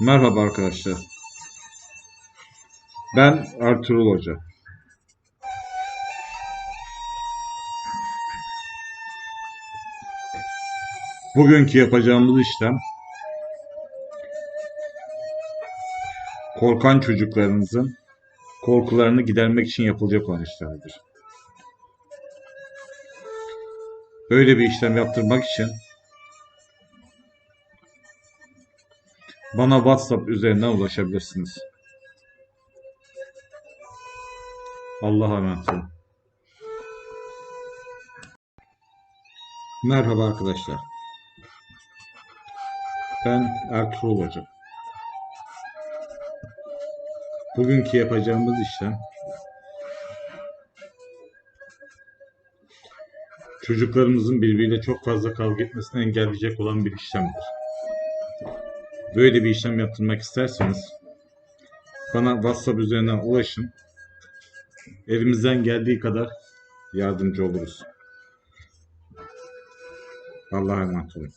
Merhaba arkadaşlar. Ben Ertuğrul Hoca. Bugünkü yapacağımız işlem korkan çocuklarınızın korkularını gidermek için yapılacak olan işlerdir. Böyle bir işlem yaptırmak için bana WhatsApp üzerinden ulaşabilirsiniz. Allah'a emanet olun. Merhaba arkadaşlar. Ben Ertuğrul Hoca. Bugünkü yapacağımız işlem çocuklarımızın birbiriyle çok fazla kavga etmesini engelleyecek olan bir işlemdir. Böyle bir işlem yaptırmak isterseniz bana WhatsApp üzerinden ulaşın. Elimizden geldiği kadar yardımcı oluruz. Allah'a emanet olun.